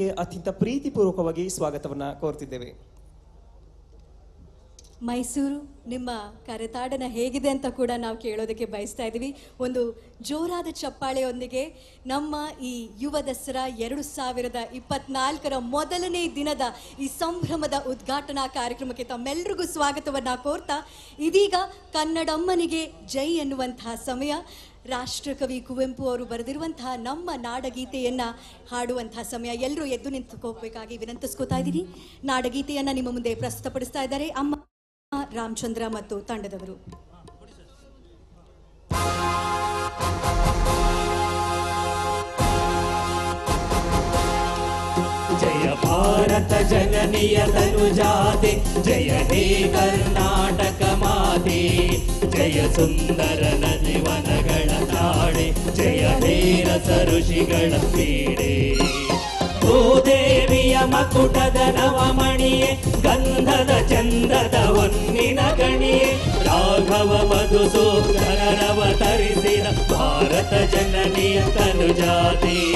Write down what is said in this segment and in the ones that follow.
ಅತ್ಯಂತ ಪ್ರೀತಿಪೂರ್ವಕವಾಗಿ ಸ್ವಾಗತವನ್ನ ಕೋರ್ತಿದ್ದೇವೆ. ಮೈಸೂರು, ನಿಮ್ಮ ಕರೆತಾಡನ ಹೇಗಿದೆ ಅಂತ ಕೂಡ ನಾವು ಕೇಳೋದಕ್ಕೆ ಬಯಸ್ತಾ ಇದ್ದೀವಿ. ಒಂದು ಜೋರಾದ ಚಪ್ಪಾಳೆಯೊಂದಿಗೆ ನಮ್ಮ ಈ ಯುವ ದಸರಾ ಎರಡು ಸಾವಿರದ ಇಪ್ಪತ್ನಾಲ್ಕರ ಮೊದಲನೇ ದಿನದ ಈ ಸಂಭ್ರಮದ ಉದ್ಘಾಟನಾ ಕಾರ್ಯಕ್ರಮಕ್ಕೆ ತಮ್ಮೆಲ್ಲರಿಗೂ ಸ್ವಾಗತವನ್ನು ಕೋರ್ತಾ, ಇದೀಗ ಕನ್ನಡಮ್ಮನಿಗೆ ಜೈ ಎನ್ನುವಂತಹ ಸಮಯ. ರಾಷ್ಟ್ರಕವಿ ಕುವೆಂಪು ಅವರು ಬರೆದಿರುವಂತಹ ನಮ್ಮ ನಾಡಗೀತೆಯನ್ನ ಹಾಡುವಂತಹ ಸಮಯ. ಎಲ್ಲರೂ ಎದ್ದು ನಿಂತುಕೋಬೇಕಾಗಿ ವಿನಂತಿಸ್ಕೋತಾ ಇದ್ದೀನಿ ನಾಡಗೀತೆಯನ್ನು ನಿಮ್ಮ ಮುಂದೆ ಪ್ರಸ್ತುತಪಡಿಸ್ತಾ ಇದ್ದಾರೆ. ಅಮ್ಮ ರಾಮಚಂದ್ರ ಮತ್ತು ತಂಡದವರು. ಜಯ ಭಾರತ ಜನನಿಯ ತನುಜಾತೆ, ಜಯ ಹೇ ಕರ್ನಾಟಕ ಮಾತೆ, ಜಯ ಸುಂದರ ನದಿವನಗಳ ನಾಡೆ ಜಯ ಹೇ ರಸ ಋಷಿಗಳ ಪೀಡೆ. ಭೂದೇವಿಯ ಮಕುಟದ ನವಮಣಿಯೇ, ಗಂಧದ ಚಂದದ ಒನ್ನಿನ ಗಣಿಯೇ. ರಾಘವ ಮಧುಸೂದರವತರಿಸಿದ ಭಾರತ ಜನನಿಯ ತನುಜಾತಿ.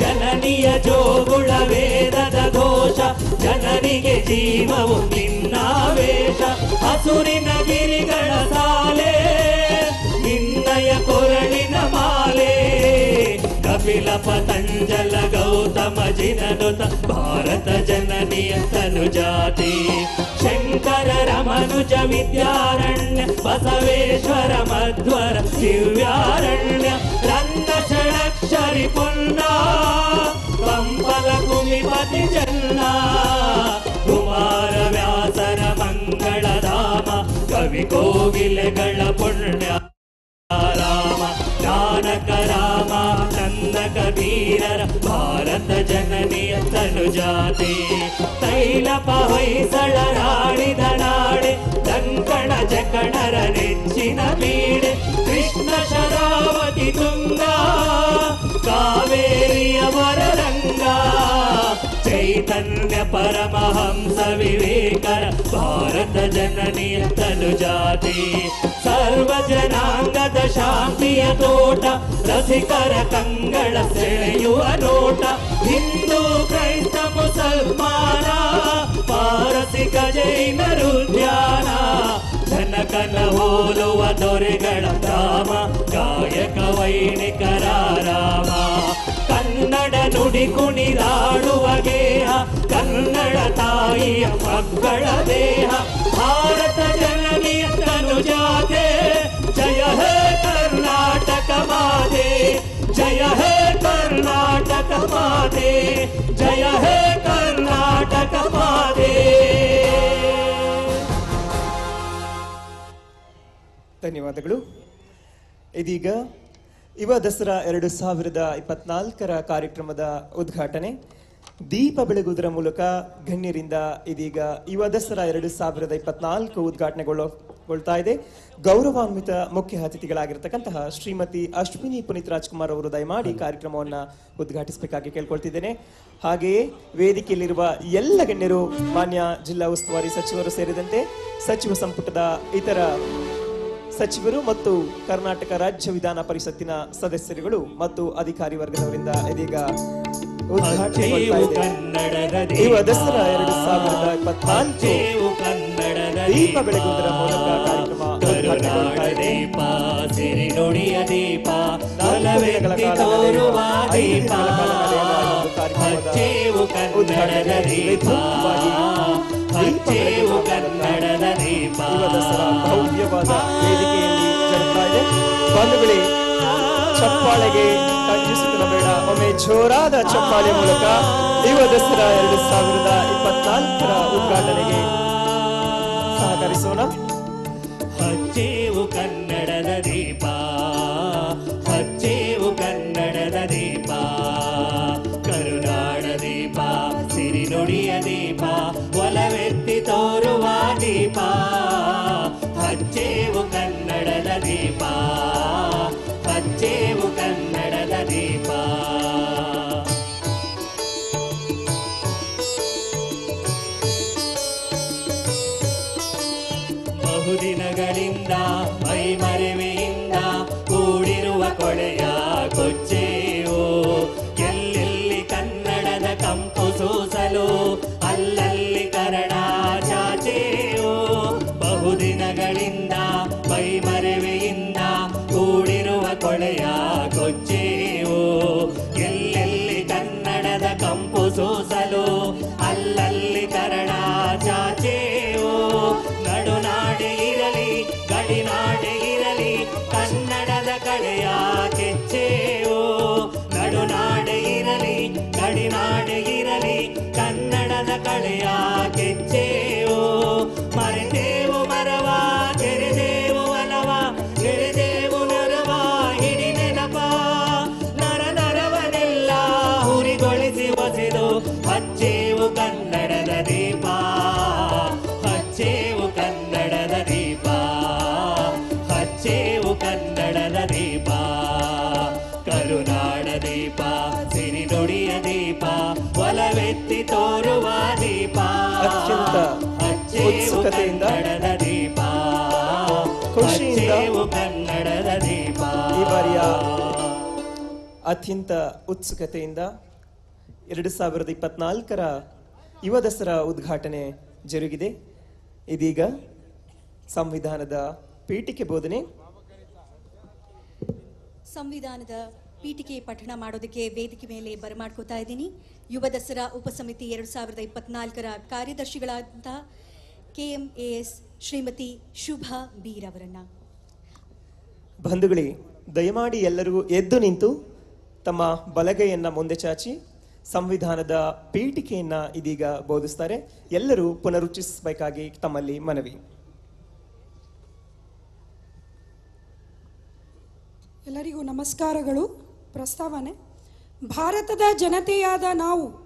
ಜನನಿಯ ಜೋಗುಳ ವೇದದ ಘೋಷ ಜನನಿಗೆ ಜೀವವು ನಿನ್ನಾವೇಶ ಹಸುರಿನ ಗಿರಿಗಳ ಸಾಲೆ, ನಿನ್ನಯ ಕೊರಳಿನ ಮಾಲೆ. ಕಪಿಲ ಪತಂಜಲ ಜಿನನುತ ಭಾರತ ಜನನಿಯ ತನುಜಾತಿ ಶಂಕರ ರಮನುಜ ವಿದ್ಯಾರಣ್ಯ ಬಸವೇಶ್ವರ ಮಧ್ವರ ದಿವ್ಯಾರಣ್ಯ ರನ್ನ ಷಡಕ್ಷರಿ ಪುನ್ನ ಪಂಪಲ ಕುಮಿಪತಿ ಜನ್ನ ಕುಮಾರ ವ್ಯಾಸರ ಮಂಗಳಧಾಮ ಕವಿ ಕೋಗಿಲೆಗಳ ಪುಣ್ಯ ರಾಮ ಜಾನಕ ರಾಮ ನಂದ ಕಬೀರರ ಭಾರತ ಜನನಿಯ ತನುಜಾತಿ ತೈಲಪ ಹೊಯ್ಸಳ ರಾಣಿದ ನಾಡೆ ಕಂಕಣ ಜಕಣರ ನೆಚ್ಚಿನ ಬೀಡೆ ಕೃಷ್ಣ ಶರಾವತಿ ತುಂಗ ಕಾವೇರಿಯ ವರರಂಗ ಚೈತನ್ಯ ಪರಮಹಂಸ ವಿವೇಕರ ಭಾರತ ಜನನಿಯ ತನುಜಾತಿ ಸರ್ವ ಜನಾಂಗದ ಶಾಂತಿಯ ತೋಟ, ರಸಿಕರ ಕಂಗಳ ಸೆಳೆಯುವ ನೋಟ. ಹಿಂದೂ ಕ್ರೈಸ್ತ ಮುಸಲ್ಮಾನ, ಪಾರಸಿಕ ಜೈನರು ಧ್ಯಾನ ಜನಕನ ಹೋಲುವ ದೊರೆಗಳ ರಾಮ ಗಾಯಕ ವೈಣಿಕರ ರಾಮ. ನುಡಿ ಕುಣಿದಾಡುವ ಗೇಹ ಕನ್ನಡ ತಾಯಿಯ ಮಕ್ಕಳ ದೇಹ. ಭಾರತ ಜನನಿಯ ತನುಜಾತೆ ಜಯ ಹೇ ಕರ್ನಾಟಕ ಮಾತೆ. ಜಯ ಹೇ ಕರ್ನಾಟಕ ಮಾತೆ. ಜಯ ಹೇ ಕರ್ನಾಟಕ ಮಾತೆ. ಧನ್ಯವಾದಗಳು. ಇದೀಗ ಯುವ ದಸರಾ ಎರಡು ಸಾವಿರದ ಇಪ್ಪತ್ನಾಲ್ಕರ ಕಾರ್ಯಕ್ರಮದ ಉದ್ಘಾಟನೆ. ದೀಪ ಬೆಳಗುವುದರ ಮೂಲಕ ಗಣ್ಯರಿಂದ ಇದೀಗ ಯುವ ದಸರಾ ಎರಡು ಸಾವಿರದ ಇಪ್ಪತ್ನಾಲ್ಕು ಉದ್ಘಾಟನೆಗೊಳ್ಳಗೊಳ್ತಾ ಇದೆ. ಗೌರವಾನ್ವಿತ ಮುಖ್ಯ ಅತಿಥಿಗಳಾಗಿರ್ತಕ್ಕಂತಹ ಶ್ರೀಮತಿ ಅಶ್ವಿನಿ ಪುನೀತ್ ರಾಜ್ಕುಮಾರ್ ಅವರು ದಯಮಾಡಿ ಕಾರ್ಯಕ್ರಮವನ್ನು ಉದ್ಘಾಟಿಸಬೇಕಾಗಿ ಕೇಳ್ಕೊಳ್ತಿದ್ದೇನೆ. ಹಾಗೆಯೇ ವೇದಿಕೆಯಲ್ಲಿರುವ ಎಲ್ಲ ಗಣ್ಯರು ಮಾನ್ಯ ಜಿಲ್ಲಾ ಉಸ್ತುವಾರಿ ಸಚಿವರು ಸೇರಿದಂತೆ ಸಚಿವ ಸಂಪುಟದ ಇತರ ಸಚಿವರು ಮತ್ತು ಕರ್ನಾಟಕ ರಾಜ್ಯ ವಿಧಾನ ಪರಿಷತ್ತಿನ ಸದಸ್ಯರುಗಳು ಮತ್ತು ಅಧಿಕಾರಿ ವರ್ಗದವರಿಂದ ಇದೀಗ ಕನ್ನಡದ ದಸರಾ ಎರಡು ಸಾವಿರದ ಇಪ್ಪತ್ನಾಲ್ಕು ದೀಪ. ಬೆಳಗುವುದರ ಮೂಲಕ ಕಾರ್ಯಕ್ರಮ ದೀಪ ಸಿರಿ ನುಡಿಯ ದೀಪ ಕಾಲ ಕಾರ್ಯಕ್ರಮದ ಉದ್ಘಾಟನೆ. ದೀಪ ವೈಭವವಾಗಿ ದೀಪ ಅಚ್ಚೇವು ಬೆಳಗುವುದರ ಕನ್ನಡದ ದೀಪ ದಸರಾ ಭವ್ಯವಾದ ವೇದಿಕೆಯಲ್ಲಿ ಜರುಗ್ತಾ ಇದೆ. ಬಂಧುಗಳೇ ಚಪ್ಪಾಳೆಗೆ ಕಂಜಿಸುತ್ತಿನ ಬೇಡ. ಒಮ್ಮೆ ಜೋರಾದ ಚಪ್ಪಾಳೆ ಮೂಲಕ ಯುವ ದಸರಾ ಎರಡು ಸಾವಿರದ ಇಪ್ಪತ್ನಾಲ್ಕರ ಉದ್ಘಾಟನೆಗೆ ಸಹಕರಿಸೋಣ. ಹಚ್ಚೇವು ಕನ್ನಡದ ಬಹುದಿನಗಳಿಂದ ಮೈಮರೆವೆಯಿಂದ ಕೂಡಿರುವ ಕೊಳೆಯ ಕೊಚ್ಚೆಯೋ ಕನ್ನಡದ ಕಳೆಯ ಕೆಚ್ಚೆಯೋ ಮರೆತೇವು ಮರವ ತೆರೆದೇವು ಒಲವ ಎಳೆದೇವು ಕನ್ನಡದ ದೀಪ ಖುಷಿಯಿಂದ ಕನ್ನಡದ ದೀಪ. ಈ ಬಾರಿಯ ಅತ್ಯಂತ ಉತ್ಸುಕತೆಯಿಂದ ಎರಡು ಸಾವಿರದ ಇಪ್ಪತ್ನಾಲ್ಕರ ಯುವ ದಸರಾ ಉದ್ಘಾಟನೆ ಜರುಗಿದೆ. ಇದೀಗ ಸಂವಿಧಾನದ ಪೀಠಿಕೆ ಬೋಧನೆ. ಸಂವಿಧಾನದ ಪೀಠಿಕೆ ಪಠಣ ಮಾಡೋದಕ್ಕೆ ವೇದಿಕೆ ಮೇಲೆ ಬರಮಾಡ್ಕೋತಾ ಇದ್ದೀನಿ. ಯುವ ದಸರಾ ಉಪಸಮಿತಿ ಎರಡು ಸಾವಿರದ ಇಪ್ಪತ್ನಾಲ್ಕರ ಕಾರ್ಯದರ್ಶಿಗಳಾದಂಥ K M A S Shrimati Shubha Bir ಅವರನ್ನ ಬಂಧುಗಳೇ ದಯಮಾಡಿ ಎಲ್ಲರೂ ಎದ್ದು ನಿಂತು ತಮ್ಮ ಬಲಗೈಯನ್ನ ಮುಂದೆ ಚಾಚಿ ಸಂವಿಧಾನದ ಪೀಠಿಕೆಯನ್ನ ಇದೀಗ ಬೋಧಿಸ್ತಾರೆ. ಎಲ್ಲರೂ ಪುನರುಚ್ಚಿಸಬೇಕಾಗಿ ತಮ್ಮಲ್ಲಿ ಮನವಿ. ಎಲ್ಲರಿಗೂ ನಮಸ್ಕಾರಗಳು. ಪ್ರಸ್ತಾವನೆ ಭಾರತದ ಜನತೆಯಾದ ನಾವು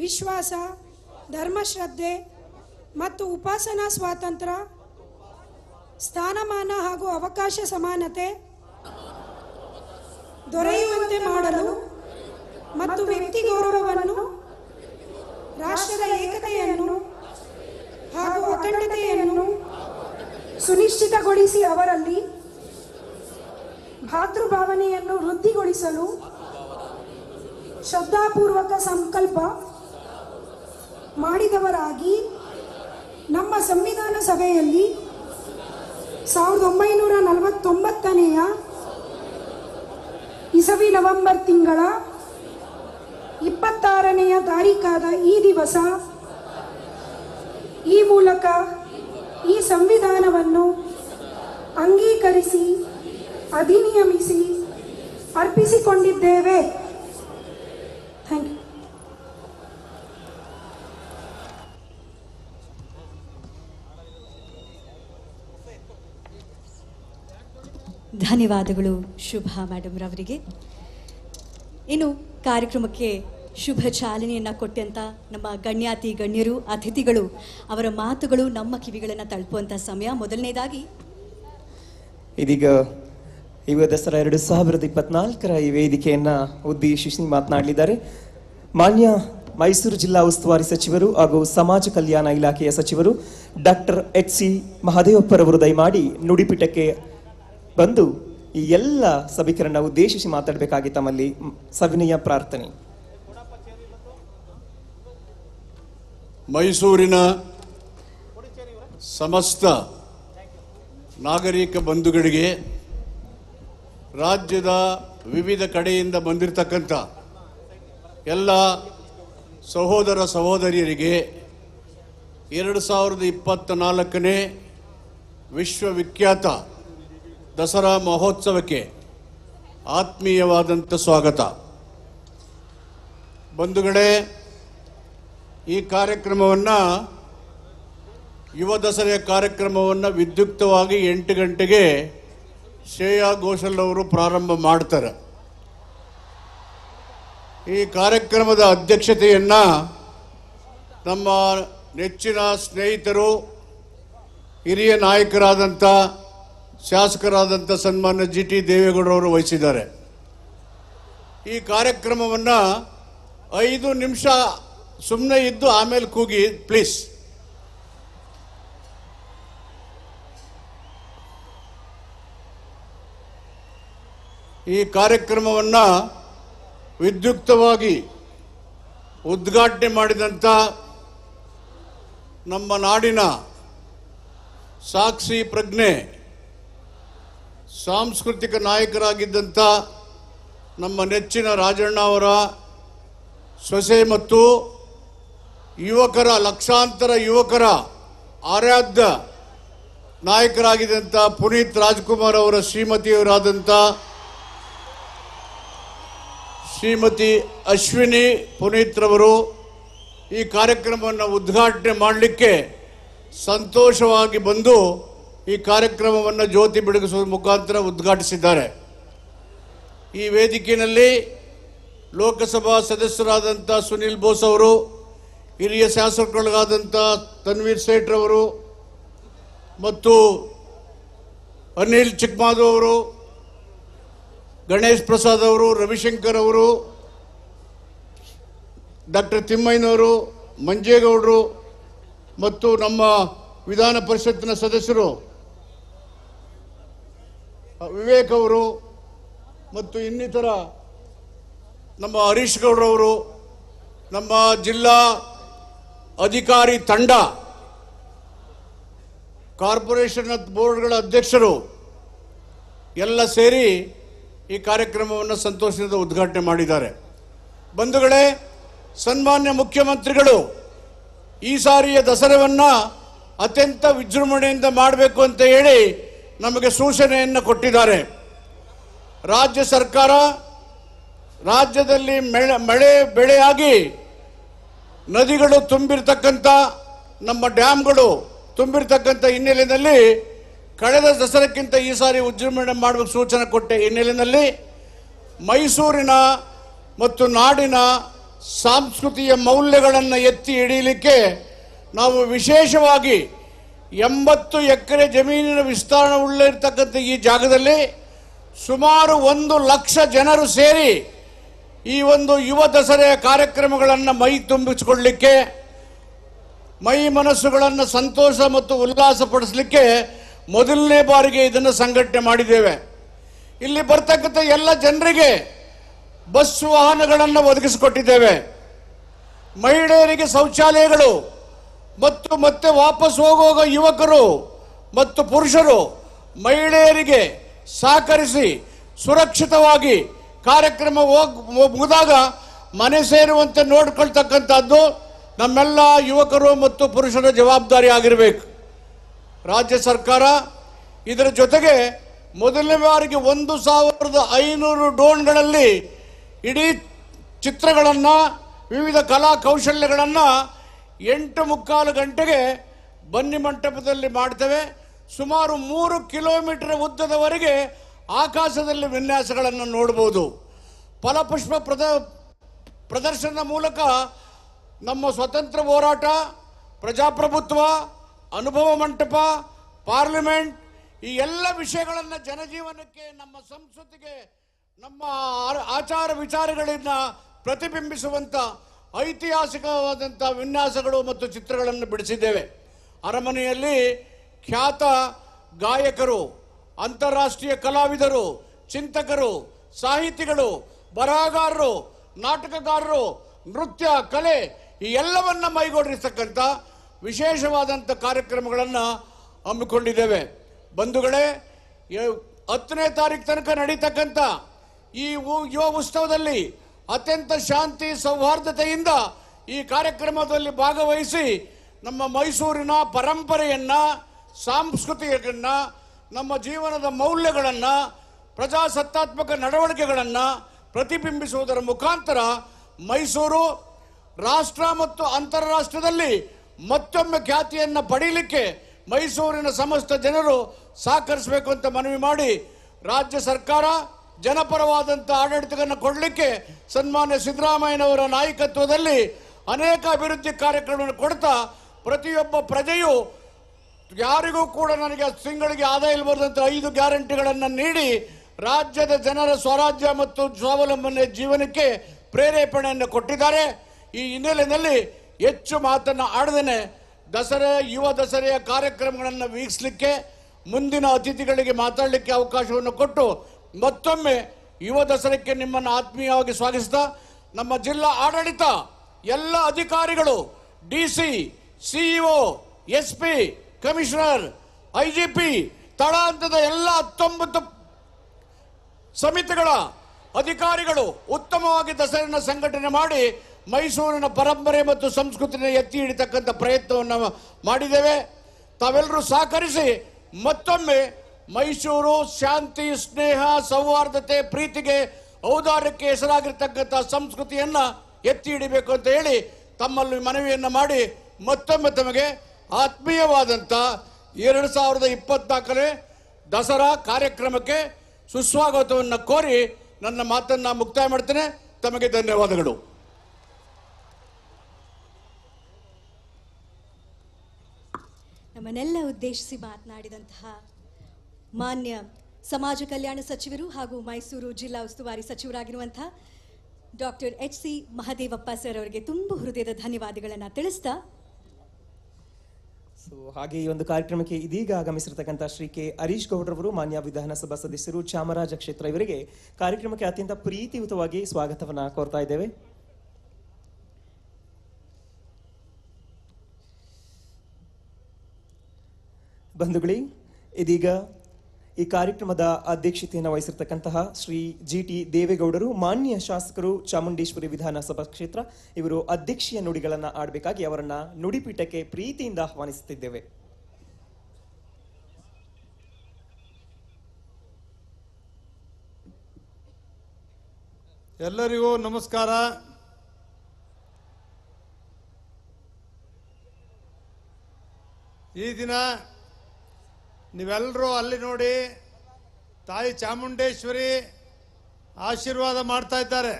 ವಿಶ್ವಾಸ, ಧರ್ಮಶ್ರದ್ಧೆ ಮತ್ತು ಉಪಾಸನಾ ಸ್ವಾತಂತ್ರ್ಯ, ಸ್ಥಾನಮಾನ ಹಾಗೂ ಅವಕಾಶ ಸಮಾನತೆ ದೊರೆಯುವಂತೆ ಮಾಡಲು ಮತ್ತು ವ್ಯಕ್ತಿ ಗೌರವವನ್ನು, ರಾಷ್ಟ್ರದ ಏಕತೆಯನ್ನು ಹಾಗೂ ಅಖಂಡತೆಯನ್ನು ಸುನಿಶ್ಚಿತಗೊಳಿಸಿ ಅವರಲ್ಲಿ ಭಾತೃಭಾವನೆಯನ್ನು ವೃದ್ಧಿಗೊಳಿಸಲು ಶ್ರದ್ಧಾಪೂರ್ವಕ ಸಂಕಲ್ಪ ಮಾಡಿದವರಾಗಿ ನಮ್ಮ ಸಂವಿಧಾನ ಸಭೆಯಲ್ಲಿ ಸಾವಿರದ ಒಂಬೈನೂರ ನಲವತ್ತೊಂಬತ್ತನೆಯ ಇಸವಿ ನವೆಂಬರ್ ತಿಂಗಳ ಇಪ್ಪತ್ತಾರನೆಯ ತಾರೀಕಾದ ಈ ದಿವಸ ಈ ಮೂಲಕ ಈ ಸಂವಿಧಾನವನ್ನು ಅಂಗೀಕರಿಸಿ, ಅಧಿನಿಯಮಿಸಿ, ಅರ್ಪಿಸಿಕೊಂಡಿದ್ದೇವೆ. ಧನ್ಯವಾದಗಳು. ಶುಭ ಮೇಡಮ್ ರವರಿಗೆ. ಇನ್ನು ಕಾರ್ಯಕ್ರಮಕ್ಕೆ ಶುಭ ಚಾಲನೆಯನ್ನು ಕೊಟ್ಟಂತ ನಮ್ಮ ಗಣ್ಯಾತಿ ಗಣ್ಯರು, ಅತಿಥಿಗಳು, ಅವರ ಮಾತುಗಳು ನಮ್ಮ ಕಿವಿಗಳನ್ನು ತಲುಪುವಂಥ ಸಮಯ. ಮೊದಲನೇದಾಗಿ, ಇದೀಗ ಯುವ ದಸರಾ ಎರಡು ಸಾವಿರದ ಇಪ್ಪತ್ನಾಲ್ಕರ ಈ ವೇದಿಕೆಯನ್ನ ಉದ್ದೇಶಿಸಿ ಮಾತನಾಡಲಿದ್ದಾರೆ. ಮಾನ್ಯ ಮೈಸೂರು ಜಿಲ್ಲಾ ಉಸ್ತುವಾರಿ ಸಚಿವರು ಹಾಗೂ ಸಮಾಜ ಕಲ್ಯಾಣ ಇಲಾಖೆಯ ಸಚಿವರು ಡಾಕ್ಟರ್ ಎಚ್ ಸಿ ಮಹದೇವಪ್ಪರವರು ದಯಮಾಡಿ ನುಡಿಪಿಟಕ್ಕೆ ಬಂದು ಈ ಎಲ್ಲ ಸಭಿಕರನ್ನ ಉದ್ದೇಶಿಸಿ ಮಾತಾಡಬೇಕಾಗಿ ತಮ್ಮಲ್ಲಿ ಸವಿನಯ ಪ್ರಾರ್ಥನೆ. ಮೈಸೂರಿನ ಸಮಸ್ತ ನಾಗರಿಕ ಬಂಧುಗಳಿಗೆ ರಾಜ್ಯದ ವಿವಿಧ ಕಡೆಯಿಂದ ಬಂದಿರತಕ್ಕಂಥ ಎಲ್ಲ ಸಹೋದರ ಸಹೋದರಿಯರಿಗೆ ಎರಡು ಸಾವಿರದ ಇಪ್ಪತ್ತ ನಾಲ್ಕನೇ ವಿಶ್ವವಿಖ್ಯಾತ ದಸರಾ ಮಹೋತ್ಸವಕ್ಕೆ ಆತ್ಮೀಯವಾದಂಥ ಸ್ವಾಗತ. ಬಂಧುಗಳೇ, ಈ ಕಾರ್ಯಕ್ರಮವನ್ನು, ಯುವ ದಸರೆಯ ಕಾರ್ಯಕ್ರಮವನ್ನು ವಿದ್ಯುಕ್ತವಾಗಿ ಎಂಟು ಗಂಟೆಗೆ ಶ್ರೇಯಾ ಘೋಷಲ್ ಅವರು ಪ್ರಾರಂಭ ಮಾಡ್ತಾರೆ. ಈ ಕಾರ್ಯಕ್ರಮದ ಅಧ್ಯಕ್ಷತೆಯನ್ನು ನಮ್ಮ ನೆಚ್ಚಿನ ಸ್ನೇಹಿತರು, ಹಿರಿಯ ನಾಯಕರಾದಂಥ ಶಾಸಕರಾದಂಥ ಸನ್ಮಾನ್ಯ ಜಿ ಟಿ ದೇವೇಗೌಡರವರು ವಹಿಸಿದ್ದಾರೆ. ಈ ಕಾರ್ಯಕ್ರಮವನ್ನು ಐದು ನಿಮಿಷ ಸುಮ್ಮನೆ ಇದ್ದು ಆಮೇಲೆ ಕೂಗಿ ಪ್ಲೀಸ್ ಈ ಕಾರ್ಯಕ್ರಮವನ್ನು ವಿದ್ಯುಕ್ತವಾಗಿ ಉದ್ಘಾಟನೆ ಮಾಡಿದಂಥ ನಮ್ಮ ನಾಡಿನ ಸಾಕ್ಷಿ ಪ್ರಜ್ಞೆ ಸಾಂಸ್ಕೃತಿಕ ನಾಯಕರಾಗಿದ್ದಂಥ ನಮ್ಮ ನೆಚ್ಚಿನ ರಾಜಣ್ಣ ಅವರ ಸೊಸೆ ಮತ್ತು ಯುವಕರ, ಲಕ್ಷಾಂತರ ಯುವಕರ ಆರಾಧ್ಯ ನಾಯಕರಾಗಿದ್ದಂಥ ಪುನೀತ್ ರಾಜ್ಕುಮಾರ್ ಅವರ ಶ್ರೀಮತಿಯವರಾದಂಥ ಶ್ರೀಮತಿ ಅಶ್ವಿನಿ ಪುನೀತ್ ರವರು ಈ ಕಾರ್ಯಕ್ರಮವನ್ನು ಉದ್ಘಾಟನೆ ಮಾಡಲಿಕ್ಕೆ ಸಂತೋಷವಾಗಿ ಬಂದು ಈ ಕಾರ್ಯಕ್ರಮವನ್ನು ಜ್ಯೋತಿ ಬೆಳಗಿಸುವ ಮುಖಾಂತರ ಉದ್ಘಾಟಿಸಿದ್ದಾರೆ. ಈ ವೇದಿಕೆಯಲ್ಲಿ ಲೋಕಸಭಾ ಸದಸ್ಯರಾದಂಥ ಸುನಿಲ್ ಬೋಸ್ ಅವರು, ಹಿರಿಯ ಶಾಸಕರುಗಳಾದಂಥ ತನ್ವೀರ್ ಸೇಠ್ರವರು ಮತ್ತು ಅನಿಲ್ ಚಿಕ್ಮಾದು ಅವರು, ಗಣೇಶ್ ಪ್ರಸಾದ್ ಅವರು, ರವಿಶಂಕರ್ ಅವರು, ಡಾಕ್ಟರ್ ತಿಮ್ಮಯ್ಯನವರು, ಮಂಜೇಗೌಡರು ಮತ್ತು ನಮ್ಮ ವಿಧಾನ ಪರಿಷತ್ತಿನ ಸದಸ್ಯರು ವಿವೇಕ್ ಅವರು ಮತ್ತು ಇನ್ನಿತರ ನಮ್ಮ ಹರೀಶ್ ಗೌಡ್ರವರು, ನಮ್ಮ ಜಿಲ್ಲಾ ಅಧಿಕಾರಿ ತಂಡ, ಕಾರ್ಪೊರೇಷನ್ ಬೋರ್ಡ್ಗಳ ಅಧ್ಯಕ್ಷರು, ಎಲ್ಲ ಸೇರಿ ಈ ಕಾರ್ಯಕ್ರಮವನ್ನು ಸಂತೋಷದಿಂದ ಉದ್ಘಾಟನೆ ಮಾಡಿದ್ದಾರೆ. ಬಂಧುಗಳೇ, ಸನ್ಮಾನ್ಯ ಮುಖ್ಯಮಂತ್ರಿಗಳು, ಈ ಸಾರಿಯ ದಸರಾವನ್ನು ಅತ್ಯಂತ ವಿಜೃಂಭಣೆಯಿಂದ ಮಾಡಬೇಕು ಅಂತ ಹೇಳಿ ನಮಗೆ ಸೂಚನೆಯನ್ನು ಕೊಟ್ಟಿದ್ದಾರೆ. ರಾಜ್ಯ ಸರ್ಕಾರ ರಾಜ್ಯದಲ್ಲಿ ಮಳೆ ಬೆಳೆಯಾಗಿ ನದಿಗಳು ತುಂಬಿರ್ತಕ್ಕಂಥ ನಮ್ಮ ಡ್ಯಾಮ್ಗಳು ತುಂಬಿರ್ತಕ್ಕಂಥ ಹಿನ್ನೆಲೆಯಲ್ಲಿ ಕಳೆದ ದಸರಕ್ಕಿಂತ ಈ ಸಾರಿ ವಿಜೃಂಭಣೆ ಮಾಡಬೇಕು ಸೂಚನೆ ಕೊಟ್ಟೆ ಹಿನ್ನೆಲೆಯಲ್ಲಿ ಮೈಸೂರಿನ ಮತ್ತು ನಾಡಿನ ಸಾಂಸ್ಕೃತಿಯ ಮೌಲ್ಯಗಳನ್ನು ಎತ್ತಿ ಹಿಡಿಯಲಿಕ್ಕೆ ನಾವು ವಿಶೇಷವಾಗಿ ಎಂಬತ್ತು ಎಕರೆ ಜಮೀನಿನ ವಿಸ್ತಾರವುಳ್ಳಿರ್ತಕ್ಕಂಥ ಈ ಜಾಗದಲ್ಲಿ ಸುಮಾರು ಒಂದು ಲಕ್ಷ ಜನರು ಸೇರಿ ಈ ಒಂದು ಯುವ ದಸರೆಯ ಕಾರ್ಯಕ್ರಮಗಳನ್ನು ಮೈ ತುಂಬಿಸಿಕೊಳ್ಳಲಿಕ್ಕೆ ಮೈ ಮನಸ್ಸುಗಳನ್ನು ಸಂತೋಷ ಮತ್ತು ಉಲ್ಲಾಸಪಡಿಸಲಿಕ್ಕೆ ಮೊದಲನೇ ಬಾರಿಗೆ ಇದನ್ನು ಸಂಘಟನೆ ಮಾಡಿದ್ದೇವೆ. ಇಲ್ಲಿ ಬರ್ತಕ್ಕಂಥ ಎಲ್ಲ ಜನರಿಗೆ ಬಸ್ ವಾಹನಗಳನ್ನು ಒದಗಿಸಿಕೊಟ್ಟಿದ್ದೇವೆ. ಮಹಿಳೆಯರಿಗೆ ಶೌಚಾಲಯಗಳು ಮತ್ತು ಮತ್ತೆ ವಾಪಸ್ ಹೋಗುವಾಗ ಯುವಕರು ಮತ್ತು ಪುರುಷರು ಮಹಿಳೆಯರಿಗೆ ಸಹಕರಿಸಿ ಸುರಕ್ಷಿತವಾಗಿ ಕಾರ್ಯಕ್ರಮ ಹೋಗ್ ಮುಗಿದಾಗ ಮನೆ ಸೇರುವಂತೆ ನೋಡ್ಕೊಳ್ತಕ್ಕಂಥದ್ದು ನಮ್ಮೆಲ್ಲ ಯುವಕರು ಮತ್ತು ಪುರುಷರ ಜವಾಬ್ದಾರಿ ಆಗಿರಬೇಕು. ರಾಜ್ಯ ಸರ್ಕಾರ ಇದರ ಜೊತೆಗೆ ಮೊದಲನೇ ಬಾರಿಗೆ ಒಂದು ಸಾವಿರದ ಐನೂರು ಡ್ರೋನ್ಗಳಲ್ಲಿ ಇಡೀ ಚಿತ್ರಗಳನ್ನು, ವಿವಿಧ ಕಲಾ ಕೌಶಲ್ಯಗಳನ್ನು ಎಂಟು ಮುಕ್ಕಾಲು ಗಂಟೆಗೆ ಬನ್ನಿ ಮಂಟಪದಲ್ಲಿ ಮಾಡ್ತೇವೆ. ಸುಮಾರು ಮೂರು ಕಿಲೋಮೀಟರ್ ಉದ್ದದವರೆಗೆ ಆಕಾಶದಲ್ಲಿ ವಿನ್ಯಾಸಗಳನ್ನು ನೋಡ್ಬೋದು. ಫಲಪುಷ್ಪ ಪ್ರದ, ಪ್ರದರ್ಶನದ ಮೂಲಕ ನಮ್ಮ ಸ್ವತಂತ್ರ ಹೋರಾಟ, ಪ್ರಜಾಪ್ರಭುತ್ವ, ಅನುಭವ ಮಂಟಪ, ಪಾರ್ಲಿಮೆಂಟ್, ಈ ಎಲ್ಲ ವಿಷಯಗಳನ್ನು ಜನಜೀವನಕ್ಕೆ, ನಮ್ಮ ಸಂಸ್ಕೃತಿಗೆ, ನಮ್ಮ ಆಚಾರ ವಿಚಾರಗಳನ್ನು ಪ್ರತಿಬಿಂಬಿಸುವಂಥ ಐತಿಹಾಸಿಕವಾದಂಥ ವಿನ್ಯಾಸಗಳು ಮತ್ತು ಚಿತ್ರಗಳನ್ನು ಬಿಡಿಸಿದ್ದೇವೆ. ಅರಮನೆಯಲ್ಲಿ ಖ್ಯಾತ ಗಾಯಕರು, ಅಂತಾರಾಷ್ಟ್ರೀಯ ಕಲಾವಿದರು, ಚಿಂತಕರು, ಸಾಹಿತಿಗಳು, ಬರಹಗಾರರು, ನಾಟಕಗಾರರು, ನೃತ್ಯ, ಕಲೆ ಈ ಎಲ್ಲವನ್ನು ಮೈಗೂಡಿಸ್ತಕ್ಕಂಥ ವಿಶೇಷವಾದಂಥ ಕಾರ್ಯಕ್ರಮಗಳನ್ನು ಹಮ್ಮಿಕೊಂಡಿದ್ದೇವೆ. ಬಂಧುಗಳೇ ಹತ್ತನೇ ತಾರೀಕು ತನಕ ನಡೀತಕ್ಕಂಥ ಈ ಯುವ ಉತ್ಸವದಲ್ಲಿ ಅತ್ಯಂತ ಶಾಂತಿ ಸೌಹಾರ್ದತೆಯಿಂದ ಈ ಕಾರ್ಯಕ್ರಮದಲ್ಲಿ ಭಾಗವಹಿಸಿ ನಮ್ಮ ಮೈಸೂರಿನ ಪರಂಪರೆಯನ್ನ ಸಾಂಸ್ಕೃತಿಕನ್ನ ನಮ್ಮ ಜೀವನದ ಮೌಲ್ಯಗಳನ್ನು, ಪ್ರಜಾಸತ್ತಾತ್ಮಕ ನಡವಳಿಕೆಗಳನ್ನು ಪ್ರತಿಬಿಂಬಿಸುವುದರ ಮುಖಾಂತರ ಮೈಸೂರು ರಾಷ್ಟ್ರ ಮತ್ತು ಅಂತಾರಾಷ್ಟ್ರದಲ್ಲಿ ಮತ್ತೊಮ್ಮೆ ಖ್ಯಾತಿಯನ್ನು ಪಡೀಲಿಕ್ಕೆ ಮೈಸೂರಿನ ಸಮಸ್ತ ಜನರು ಸಹಕರಿಸಬೇಕು ಅಂತ ಮನವಿ ಮಾಡಿ ರಾಜ್ಯ ಸರ್ಕಾರ ಜನಪರವಾದಂಥ ಆಡಳಿತವನ್ನು ಕೊಡಲಿಕ್ಕೆ ಸನ್ಮಾನ್ಯ ಸಿದ್ದರಾಮಯ್ಯನವರ ನಾಯಕತ್ವದಲ್ಲಿ ಅನೇಕ ಅಭಿವೃದ್ಧಿ ಕಾರ್ಯಕ್ರಮಗಳನ್ನು ಕೊಡ್ತಾ ಪ್ರತಿಯೊಬ್ಬ ಪ್ರಜೆಯು ಯಾರಿಗೂ ಕೂಡ ನನಗೆ ತಿಂಗಳಿಗೆ ಆದಾಯ ಬರೆದಂಥ ಐದು ಗ್ಯಾರಂಟಿಗಳನ್ನು ನೀಡಿ ರಾಜ್ಯದ ಜನರ ಸ್ವರಾಜ್ಯ ಮತ್ತು ಸ್ವಾವಲಂಬನೆ ಜೀವನಕ್ಕೆ ಪ್ರೇರೇಪಣೆಯನ್ನು ಕೊಟ್ಟಿದ್ದಾರೆ. ಈ ಹಿನ್ನೆಲೆಯಲ್ಲಿ ಹೆಚ್ಚು ಮಾತನ್ನು ಆಡದೇನೆ ದಸರೆ, ಯುವ ದಸರೆಯ ಕಾರ್ಯಕ್ರಮಗಳನ್ನು ವೀಕ್ಷಿಸಲಿಕ್ಕೆ, ಮುಂದಿನ ಅತಿಥಿಗಳಿಗೆ ಮಾತಾಡಲಿಕ್ಕೆ ಅವಕಾಶವನ್ನು ಕೊಟ್ಟು ಮತ್ತೊಮ್ಮೆ ಯುವ ದಸರಕ್ಕೆ ನಿಮ್ಮನ್ನು ಆತ್ಮೀಯವಾಗಿ ಸ್ವಾಗತಿಸ್ತಾ, ನಮ್ಮ ಜಿಲ್ಲಾ ಆಡಳಿತ, ಎಲ್ಲ ಅಧಿಕಾರಿಗಳು, D C CEO S P, commissioner, I G P, ತಳ ಹಂತದ ಎಲ್ಲ ಹತ್ತೊಂಬತ್ತು ಸಮಿತಿಗಳ ಅಧಿಕಾರಿಗಳು ಉತ್ತಮವಾಗಿ ದಸರೆಯನ್ನು ಸಂಘಟನೆ ಮಾಡಿ ಮೈಸೂರಿನ ಪರಂಪರೆ ಮತ್ತು ಸಂಸ್ಕೃತಿನ ಎತ್ತಿ ಹಿಡಿತಕ್ಕಂಥ ಪ್ರಯತ್ನವನ್ನು ಮಾಡಿದ್ದೇವೆ. ತಾವೆಲ್ಲರೂ ಸಹಕರಿಸಿ ಮತ್ತೊಮ್ಮೆ ಮೈಸೂರು ಶಾಂತಿ, ಸ್ನೇಹ, ಸೌಹಾರ್ದತೆ, ಪ್ರೀತಿಗೆ ಔದಾರ್ಯಕ್ಕೆ ಹೆಸರಾಗಿರ್ತಕ್ಕಂಥ ಸಂಸ್ಕೃತಿಯನ್ನ ಎತ್ತಿ ಹಿಡಿಬೇಕು ಅಂತ ಹೇಳಿ ತಮ್ಮಲ್ಲಿ ಮನವಿಯನ್ನು ಮಾಡಿ ಮತ್ತೊಮ್ಮೆ ತಮಗೆ ಆತ್ಮೀಯವಾದಂಥ ಎರಡು ಸಾವಿರದ ಇಪ್ಪತ್ನಾಲ್ಕನೇ ದಸರಾ ಕಾರ್ಯಕ್ರಮಕ್ಕೆ ಸುಸ್ವಾಗತವನ್ನು ಕೋರಿ ನನ್ನ ಮಾತನ್ನ ಮುಕ್ತಾಯ ಮಾಡ್ತೇನೆ. ತಮಗೆ ಧನ್ಯವಾದಗಳು. ನಮ್ಮನ್ನೆಲ್ಲ ಉದ್ದೇಶಿಸಿ ಮಾತನಾಡಿದಂತಹ ಮಾನ್ಯ ಸಮಾಜ ಕಲ್ಯಾಣ ಸಚಿವರು ಹಾಗೂ ಮೈಸೂರು ಜಿಲ್ಲಾ ಉಸ್ತುವಾರಿ ಸಚಿವರಾಗಿರುವಂಥ doctor H C Mahadevappa sir ಅವರಿಗೆ ತುಂಬ ಹೃದಯದ ಧನ್ಯವಾದಗಳನ್ನು ತಿಳಿಸ್ತಾ ಸೊ ಹಾಗೆ ಈ ಒಂದು ಕಾರ್ಯಕ್ರಮಕ್ಕೆ ಇದೀಗ ಆಗಮಿಸಿರತಕ್ಕಂಥ ಶ್ರೀ ಕೆ ಹರೀಶ್ ಗೌಡ್ರವರು, ಮಾನ್ಯ ವಿಧಾನಸಭಾ ಸದಸ್ಯರು, ಚಾಮರಾಜ ಕ್ಷೇತ್ರ ಇವರಿಗೆ ಕಾರ್ಯಕ್ರಮಕ್ಕೆ ಅತ್ಯಂತ ಪ್ರೀತಿಯುತವಾಗಿ ಸ್ವಾಗತವನ್ನು ಕೋರ್ತಾ ಇದ್ದೇವೆ. ಬಂಧುಗಳಿ, ಇದೀಗ ಈ ಕಾರ್ಯಕ್ರಮದ ಅಧ್ಯಕ್ಷತೆಯನ್ನು ವಹಿಸಿರ್ತಕ್ಕಂತಹ ಶ್ರೀ ಜಿ ಟಿ ದೇವೇಗೌಡರು, ಮಾನ್ಯ ಶಾಸಕರು, ಚಾಮುಂಡೇಶ್ವರಿ ವಿಧಾನಸಭಾ ಕ್ಷೇತ್ರ, ಇವರು ಅಧ್ಯಕ್ಷೀಯ ನುಡಿಗಳನ್ನು ಆಡಬೇಕಾಗಿ ಅವರನ್ನ ನುಡಿಪೀಠಕ್ಕೆ ಪ್ರೀತಿಯಿಂದ ಆಹ್ವಾನಿಸುತ್ತಿದ್ದೇವೆ. ಎಲ್ಲರಿಗೂ ನಮಸ್ಕಾರ. ಈ ದಿನ ನೀವೆಲ್ಲರೂ ಅಲ್ಲಿ ನೋಡಿ ತಾಯಿ ಚಾಮುಂಡೇಶ್ವರಿ ಆಶೀರ್ವಾದ ಮಾಡ್ತಾ ಇದ್ದಾರೆ.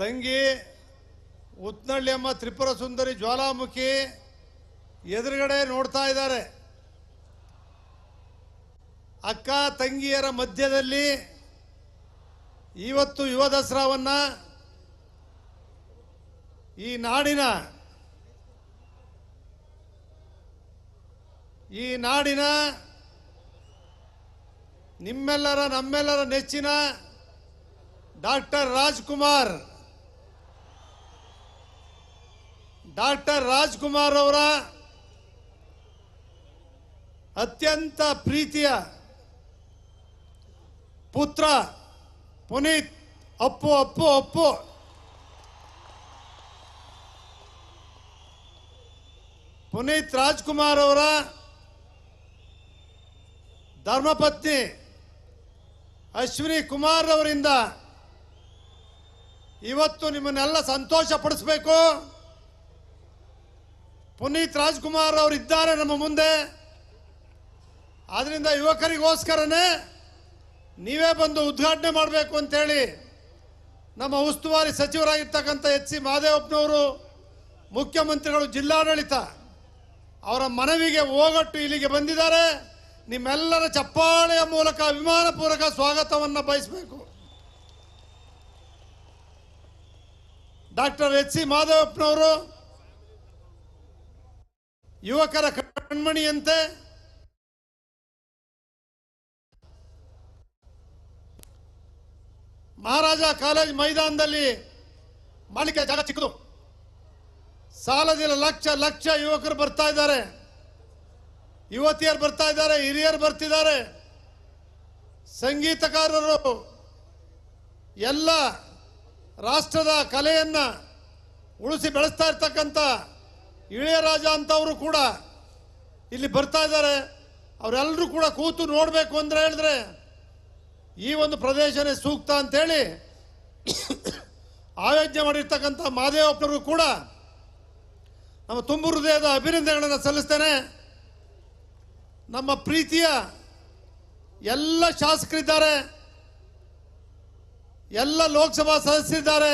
ತಂಗಿ ಉತ್ನಳ್ಳಿ ಅಮ್ಮ ತ್ರಿಪುರ ಸುಂದರಿ ಜ್ವಾಲಾಮುಖಿ ಎದುರುಗಡೆ ನೋಡ್ತಾ ಇದ್ದಾರೆ. ಅಕ್ಕ ತಂಗಿಯರ ಮಧ್ಯದಲ್ಲಿ ಇವತ್ತು ಯುವ ದಸರಾವನ್ನು ಈ ನಾಡಿನ ಈ ನಾಡಿನ ನಿಮ್ಮೆಲ್ಲರ, ನಮ್ಮೆಲ್ಲರ ನೆಚ್ಚಿನ ಡಾಕ್ಟರ್ ರಾಜ್ಕುಮಾರ್. ಡಾಕ್ಟರ್ ರಾಜ್ಕುಮಾರ್ ಅವರ ಅತ್ಯಂತ ಪ್ರೀತಿಯ ಪುತ್ರ ಪುನೀತ್ ಅಪ್ಪು ಅಪ್ಪು ಅಪ್ಪು. ಪುನೀತ್ ರಾಜ್ಕುಮಾರ್ ಅವರ ಧರ್ಮಪತ್ನಿ ಅಶ್ವಿನಿ ಕುಮಾರ್ ಅವರಿಂದ ಇವತ್ತು ನಿಮ್ಮನ್ನೆಲ್ಲ ಸಂತೋಷ ಪಡಿಸ್ಬೇಕು ಪುನೀತ್ ರಾಜ್ಕುಮಾರ್ ಅವರು ಇದ್ದಾರೆ ನಮ್ಮ ಮುಂದೆ. ಆದ್ರಿಂದ ಯುವಕರಿಗೋಸ್ಕರನೇ ನೀವೇ ಬಂದು ಉದ್ಘಾಟನೆ ಮಾಡಬೇಕು ಅಂತೇಳಿ ನಮ್ಮ ಉಸ್ತುವಾರಿ ಸಚಿವರಾಗಿರ್ತಕ್ಕಂಥ ಎಚ್ ಸಿ ಮಹದೇವಪ್ಪನವರು ಮುಖ್ಯಮಂತ್ರಿಗಳು, ಜಿಲ್ಲಾಡಳಿತ ಅವರ ಮನವಿಗೆ ಹೋಗಟ್ಟು ಇಲ್ಲಿಗೆ ಬಂದಿದ್ದಾರೆ. ನಿಮ್ಮೆಲ್ಲರ ಚಪ್ಪಾಳೆಯ ಮೂಲಕ ಅಭಿಮಾನಪೂರ್ವಕ ಸ್ವಾಗತವನ್ನು ಬಯಸಬೇಕು. ಡಾಕ್ಟರ್ ಎಚ್ ಸಿ ಮಾಧವಪ್ಪನವರು, ಯುವಕರ ಕಣ್ಮಣಿಯಂತೆ, ಮಹಾರಾಜ ಕಾಲೇಜ್ ಮೈದಾನದಲ್ಲಿ ಮಾಡಲಿಕ್ಕೆ ಜಾಗ ಚಿಕ್ಕದು ಸಾಲದಿಲ್ಲ, ಲಕ್ಷ ಲಕ್ಷ ಯುವಕರು ಬರ್ತಾ ಇದ್ದಾರೆ. ಯುವತಿಯರು ಬರ್ತಾ ಇದ್ದಾರೆ, ಹಿರಿಯರು ಬರ್ತಿದ್ದಾರೆ. ಸಂಗೀತಕಾರರು, ಎಲ್ಲ ರಾಷ್ಟ್ರದ ಕಲೆಯನ್ನು ಉಳಿಸಿ ಬೆಳೆಸ್ತಾ ಇರ್ತಕ್ಕಂಥ ಇಳೆಯರಾಜ ಅಂತವರು ಕೂಡ ಇಲ್ಲಿ ಬರ್ತಾ ಇದ್ದಾರೆ. ಅವರೆಲ್ಲರೂ ಕೂಡ ಕೂತು ನೋಡಬೇಕು ಅಂದರೆ ಹೇಳಿದ್ರೆ ಈ ಒಂದು ಪ್ರದೇಶನೇ ಸೂಕ್ತ ಅಂತೇಳಿ ಆಯೋಜನೆ ಮಾಡಿರ್ತಕ್ಕಂಥ ಮಾದೇವಪ್ಪನಿಗೂ ಕೂಡ ನಮ್ಮ ತುಂಬು ಹೃದಯದ ಅಭಿನಂದನೆಗಳನ್ನು ಸಲ್ಲಿಸ್ತೇನೆ. ನಮ್ಮ ಪ್ರೀತಿಯ ಎಲ್ಲ ಶಾಸಕರಿದ್ದಾರೆ, ಎಲ್ಲ ಲೋಕಸಭಾ ಸದಸ್ಯರಿದ್ದಾರೆ,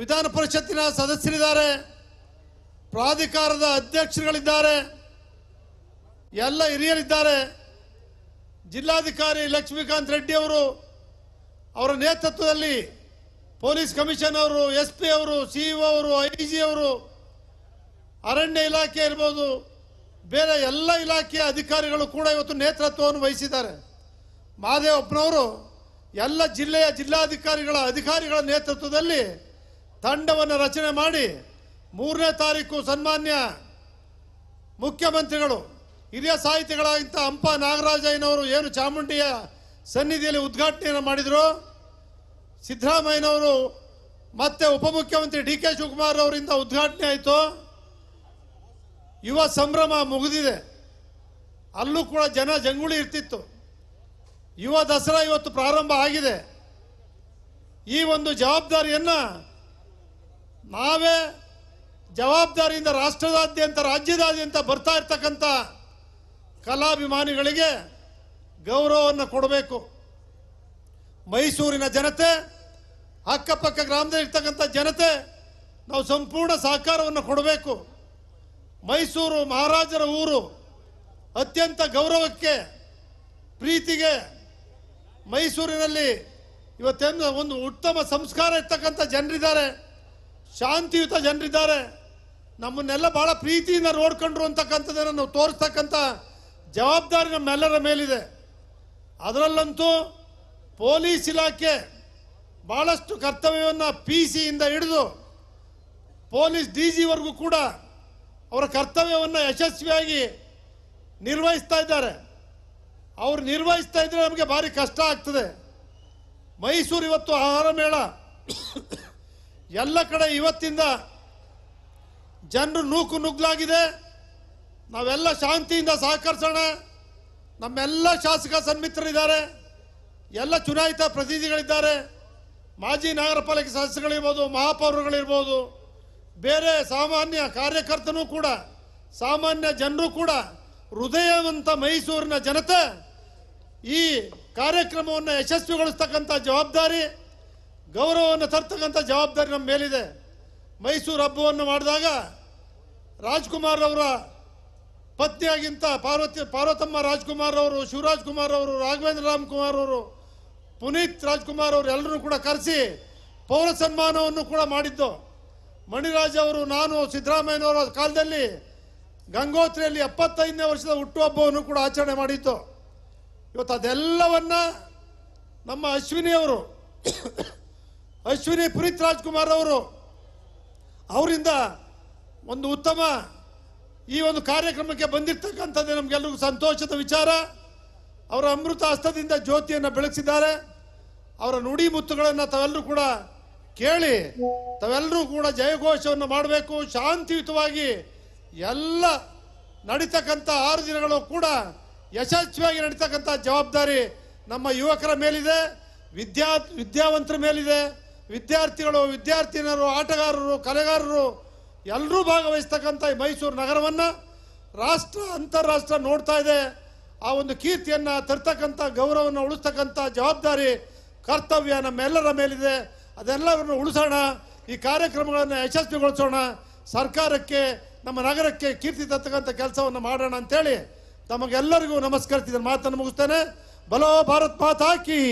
ವಿಧಾನ ಪರಿಷತ್ತಿನ ಸದಸ್ಯರಿದ್ದಾರೆ, ಪ್ರಾಧಿಕಾರದ ಅಧ್ಯಕ್ಷರುಗಳಿದ್ದಾರೆ, ಎಲ್ಲ ಹಿರಿಯರಿದ್ದಾರೆ. ಜಿಲ್ಲಾಧಿಕಾರಿ ಲಕ್ಷ್ಮೀಕಾಂತ್ ರೆಡ್ಡಿ ಅವರು ಅವರ ನೇತೃತ್ವದಲ್ಲಿ ಪೊಲೀಸ್ ಕಮಿಷನ್ ಅವರು ಎಸ್ ಪಿ ಅವರು ಸಿಇಒ ಅವರು, ಐ ಜಿ ಅವರು, ಅರಣ್ಯ ಇಲಾಖೆ ಇರ್ಬೋದು ಬೇರೆ ಎಲ್ಲ ಇಲಾಖೆಯ ಅಧಿಕಾರಿಗಳು ಕೂಡ ಇವತ್ತು ನೇತೃತ್ವವನ್ನು ವಹಿಸಿದ್ದಾರೆ. ಮಾದೇವಪ್ಪನವರು ಎಲ್ಲ ಜಿಲ್ಲೆಯ ಜಿಲ್ಲಾಧಿಕಾರಿಗಳ ಅಧಿಕಾರಿಗಳ ನೇತೃತ್ವದಲ್ಲಿ ತಂಡವನ್ನು ರಚನೆ ಮಾಡಿ ಮೂರನೇ ತಾರೀಕು ಸನ್ಮಾನ್ಯ ಮುಖ್ಯಮಂತ್ರಿಗಳು, ಹಿರಿಯ ಸಾಹಿತಿಗಳಾಗಿಂತ ಹಂಪ ನಾಗರಾಜಯ್ಯನವರು ಏನು ಚಾಮುಂಡಿಯ ಸನ್ನಿಧಿಯಲ್ಲಿ ಉದ್ಘಾಟನೆಯನ್ನು ಮಾಡಿದರು, ಸಿದ್ದರಾಮಯ್ಯನವರು ಮತ್ತೆ ಉಪಮುಖ್ಯಮಂತ್ರಿ ಡಿ ಕೆ ಶಿವಕುಮಾರ್ ಅವರಿಂದ ಉದ್ಘಾಟನೆ ಆಯಿತು. ಯುವ ಸಂಭ್ರಮ ಮುಗಿದಿದೆ. ಅಲ್ಲೂ ಕೂಡ ಜನ ಜಂಗುಳಿ ಇರ್ತಿತ್ತು. ಯುವ ದಸರಾ ಇವತ್ತು ಪ್ರಾರಂಭ ಆಗಿದೆ. ಈ ಒಂದು ಜವಾಬ್ದಾರಿಯನ್ನು ನಾವೇ ಜವಾಬ್ದಾರಿಯಿಂದ ರಾಷ್ಟ್ರದಾದ್ಯಂತ, ರಾಜ್ಯದಾದ್ಯಂತ ಬರ್ತಾ ಇರ್ತಕ್ಕಂಥ ಕಲಾಭಿಮಾನಿಗಳಿಗೆ ಗೌರವವನ್ನು ಕೊಡಬೇಕು. ಮೈಸೂರಿನ ಜನತೆ, ಅಕ್ಕಪಕ್ಕ ಗ್ರಾಮದಲ್ಲಿ ಇರ್ತಕ್ಕಂಥ ಜನತೆ ನಾವು ಸಂಪೂರ್ಣ ಸಹಕಾರವನ್ನು ಕೊಡಬೇಕು. ಮೈಸೂರು ಮಹಾರಾಜರ ಊರು ಅತ್ಯಂತ ಗೌರವಕ್ಕೆ, ಪ್ರೀತಿಗೆ ಮೈಸೂರಿನಲ್ಲಿ ಇವತ್ತೇನು ಒಂದು ಉತ್ತಮ ಸಂಸ್ಕಾರ ಇರ್ತಕ್ಕಂಥ ಜನರಿದ್ದಾರೆ, ಶಾಂತಿಯುತ ಜನರಿದ್ದಾರೆ. ನಮ್ಮನ್ನೆಲ್ಲ ಬಹಳ ಪ್ರೀತಿಯಿಂದ ನೋಡ್ಕೊಂಡ್ರು ಅಂತಕ್ಕಂಥದ್ದನ್ನು ನಾವು ತೋರಿಸ್ತಕ್ಕಂಥ ಜವಾಬ್ದಾರಿ ನಮ್ಮೆಲ್ಲರ ಮೇಲಿದೆ. ಅದರಲ್ಲಂತೂ ಪೊಲೀಸ್ ಇಲಾಖೆ ಭಾಳಷ್ಟು ಕರ್ತವ್ಯವನ್ನು ಪಿ ಸಿಯಿಂದ ಹಿಡಿದು ಪೊಲೀಸ್ ಡಿ ಜಿವರೆಗೂ ಕೂಡ ಅವರ ಕರ್ತವ್ಯವನ್ನು ಯಶಸ್ವಿಯಾಗಿ ನಿರ್ವಹಿಸ್ತಾ ಇದ್ದಾರೆ. ಅವರು ನಿರ್ವಹಿಸ್ತಾ ಇದ್ರೆ ನಮಗೆ ಭಾರಿ ಕಷ್ಟ ಆಗ್ತದೆ. ಮೈಸೂರು ಇವತ್ತು ಆಹಾರ ಮೇಳ. ಎಲ್ಲ ಕಡೆ ಇವತ್ತಿಂದ ಜನರು ನೂಕು ನುಗ್ಲಾಗಿದೆ. ನಾವೆಲ್ಲ ಶಾಂತಿಯಿಂದ ಸಹಕರಿಸೋಣ. ನಮ್ಮೆಲ್ಲ ಶಾಸಕ ಸನ್ಮಿತ್ರರಿದ್ದಾರೆ. ಎಲ್ಲ ಚುನಾಯಿತ ಪ್ರತಿನಿಧಿಗಳಿದ್ದಾರೆ. ಮಾಜಿ ನಗರ ಪಾಲಿಕೆ ಸದಸ್ಯಗಳಿರ್ಬೋದು ಮಹಾಪೌರಗಳಿರ್ಬೋದು ಬೇರೆ ಸಾಮಾನ್ಯ ಕಾರ್ಯಕರ್ತನೂ ಕೂಡ, ಸಾಮಾನ್ಯ ಜನರು ಕೂಡ ಹೃದಯವಂತ ಮೈಸೂರಿನ ಜನತೆ ಈ ಕಾರ್ಯಕ್ರಮವನ್ನು ಯಶಸ್ವಿಗೊಳಿಸ್ತಕ್ಕಂಥ ಜವಾಬ್ದಾರಿ, ಗೌರವವನ್ನು ತರ್ತಕ್ಕಂಥ ಜವಾಬ್ದಾರಿ ನಮ್ಮ ಮೇಲಿದೆ. ಮೈಸೂರು ಹಬ್ಬವನ್ನು ಮಾಡಿದಾಗ ರಾಜ್ಕುಮಾರ್ ಅವರ ಪತ್ನಿಯಾಗಿಂತ ಪಾರ್ವತಿ, ಪಾರ್ವತಮ್ಮ ರಾಜ್ಕುಮಾರ್ ಅವರು, ಶಿವರಾಜ್ ಕುಮಾರ್ ಅವರು, ರಾಘವೇಂದ್ರ ರಾಮ್ ಕುಮಾರ್ ಅವರು, ಪುನೀತ್ ರಾಜ್ಕುಮಾರ್ ಅವರು ಎಲ್ಲರೂ ಕೂಡ ಕರೆಸಿ ಪೌರ ಸನ್ಮಾನವನ್ನು ಕೂಡ ಮಾಡಿದ್ದು. ಮಣಿರಾಜ್ ಅವರು, ನಾನು, ಸಿದ್ದರಾಮಯ್ಯನವರ ಕಾಲದಲ್ಲಿ ಗಂಗೋತ್ರಿಯಲ್ಲಿ ಎಪ್ಪತ್ತೈದನೇ ವರ್ಷದ ಹುಟ್ಟುಹಬ್ಬವನ್ನು ಕೂಡ ಆಚರಣೆ ಮಾಡಿತ್ತು. ಇವತ್ತು ಅದೆಲ್ಲವನ್ನ ನಮ್ಮ ಅಶ್ವಿನಿ ಅವರು, ಅಶ್ವಿನಿ ಪುನೀತ್ ರಾಜ್ಕುಮಾರ್ ಅವರು, ಅವರಿಂದ ಒಂದು ಉತ್ತಮ ಈ ಒಂದು ಕಾರ್ಯಕ್ರಮಕ್ಕೆ ಬಂದಿರ್ತಕ್ಕಂಥದ್ದು ನಮಗೆಲ್ಲರಿಗೂ ಸಂತೋಷದ ವಿಚಾರ. ಅವರ ಅಮೃತ ಹಸ್ತದಿಂದ ಜ್ಯೋತಿಯನ್ನು ಬೆಳೆಸಿದ್ದಾರೆ ಅವರ ನುಡಿ ಮುತ್ತುಗಳನ್ನು ತಾವೆಲ್ಲರೂ ಕೂಡ ಕೇಳಿ, ತಾವೆಲ್ಲರೂ ಕೂಡ ಜಯಘೋಷವನ್ನು ಮಾಡಬೇಕು, ಶಾಂತಿಯುತವಾಗಿ ಎಲ್ಲ ನಡೀತಕ್ಕಂಥ ಆರು ದಿನಗಳು ಕೂಡ ಯಶಸ್ವಿಯಾಗಿ ನಡೀತಕ್ಕಂಥ ಜವಾಬ್ದಾರಿ ನಮ್ಮ ಯುವಕರ ಮೇಲಿದೆ, ವಿದ್ಯಾ, ವಿದ್ಯಾವಂತರ ಮೇಲಿದೆ, ವಿದ್ಯಾರ್ಥಿಗಳು, ವಿದ್ಯಾರ್ಥಿನಿಯರು, ಆಟಗಾರರು, ಕಲೆಗಾರರು, ಎಲ್ಲರೂ ಭಾಗವಹಿಸ್ತಕ್ಕಂಥ ಈ ಮೈಸೂರು ನಗರವನ್ನು ರಾಷ್ಟ್ರ, ಅಂತಾರಾಷ್ಟ್ರ ನೋಡ್ತಾ ಇದೆ. ಆ ಒಂದು ಕೀರ್ತಿಯನ್ನು ತರ್ತಕ್ಕಂಥ ಗೌರವವನ್ನು ಉಳಿಸ್ತಕ್ಕಂಥ ಜವಾಬ್ದಾರಿ, ಕರ್ತವ್ಯ ನಮ್ಮೆಲ್ಲರ ಮೇಲಿದೆ. ಅದೆಲ್ಲವನ್ನು ಉಳಿಸೋಣ, ಈ ಕಾರ್ಯಕ್ರಮಗಳನ್ನು ಯಶಸ್ವಿಗೊಳಿಸೋಣ, ಸರ್ಕಾರಕ್ಕೆ, ನಮ್ಮ ನಗರಕ್ಕೆ ಕೀರ್ತಿ ತತ್ತಕ್ಕಂಥ ಕೆಲಸವನ್ನು ಮಾಡೋಣ ಅಂತೇಳಿ ತಮಗೆಲ್ಲರಿಗೂ ನಮಸ್ಕರಿಸಿದ ಮಾತನ್ನು ಮುಗಿಸ್ತೇನೆ. ಬಲೋ ಭಾರತ್ ಮಾತ್ ಹಾಕಿ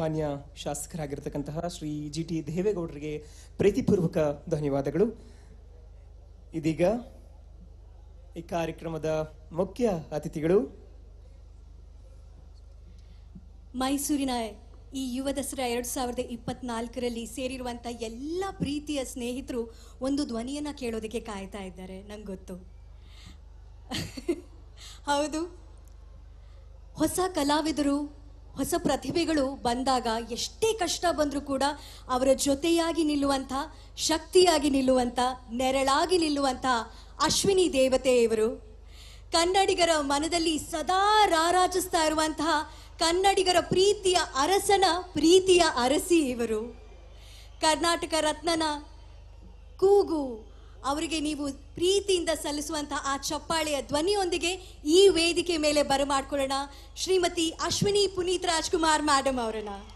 ಮಾನ್ಯ ಶಾಸಕರಾಗಿರ್ತಕ್ಕಂತಹ ಶ್ರೀ ಜಿ ಟಿ ದೇವೇಗೌಡರಿಗೆ ಪ್ರೀತಿಪೂರ್ವಕ ಧನ್ಯವಾದಗಳು. ಇದೀಗ ಈ ಕಾರ್ಯಕ್ರಮದ ಮುಖ್ಯ ಅತಿಥಿಗಳು. ಮೈಸೂರಿನ ಈ ಯುವ ದಸರಾ ಎರಡು ಸಾವಿರದ ಇಪ್ಪತ್ನಾಲ್ಕರಲ್ಲಿ ಸೇರಿರುವಂಥ ಎಲ್ಲ ಪ್ರೀತಿಯ ಸ್ನೇಹಿತರು ಒಂದು ಧ್ವನಿಯನ್ನು ಕೇಳೋದಕ್ಕೆ ಕಾಯ್ತಾ ಇದ್ದಾರೆ, ನಂಗೆ ಗೊತ್ತು. ಹೌದು. ಹೊಸ ಕಲಾವಿದರು, ಹೊಸ ಪ್ರತಿಭೆಗಳು ಬಂದಾಗ ಎಷ್ಟೇ ಕಷ್ಟ ಬಂದರೂ ಕೂಡ ಅವರ ಜೊತೆಯಾಗಿ ನಿಲ್ಲುವಂಥ, ಶಕ್ತಿಯಾಗಿ ನಿಲ್ಲುವಂಥ, ನೆರಳಾಗಿ ನಿಲ್ಲುವಂಥ ಅಶ್ವಿನಿ ದೇವತೆ ಇವರು. ಕನ್ನಡಿಗರ ಮನದಲ್ಲಿ ಸದಾ ರಾರಾಜಿಸ್ತಾ ಇರುವಂತಹ ಕನ್ನಡಿಗರ ಪ್ರೀತಿಯ ಅರಸನ ಪ್ರೀತಿಯ ಅರಸಿ ಇವರು. ಕರ್ನಾಟಕ ರತ್ನನ ಕೂಗು, ಅವರಿಗೆ ನೀವು ಪ್ರೀತಿಯಿಂದ ಸಲ್ಲಿಸುವಂತಹ ಆ ಚಪ್ಪಾಳೆಯ ಧ್ವನಿಯೊಂದಿಗೆ ಈ ವೇದಿಕೆ ಮೇಲೆ ಬರಮಾಡ್ಕೊಳ್ಳೋಣ. ಶ್ರೀಮತಿ ಅಶ್ವಿನಿ ಪುನೀತ್ ರಾಜ್ಕುಮಾರ್ ಮ್ಯಾಡಮ್ ಅವರನ್ನ.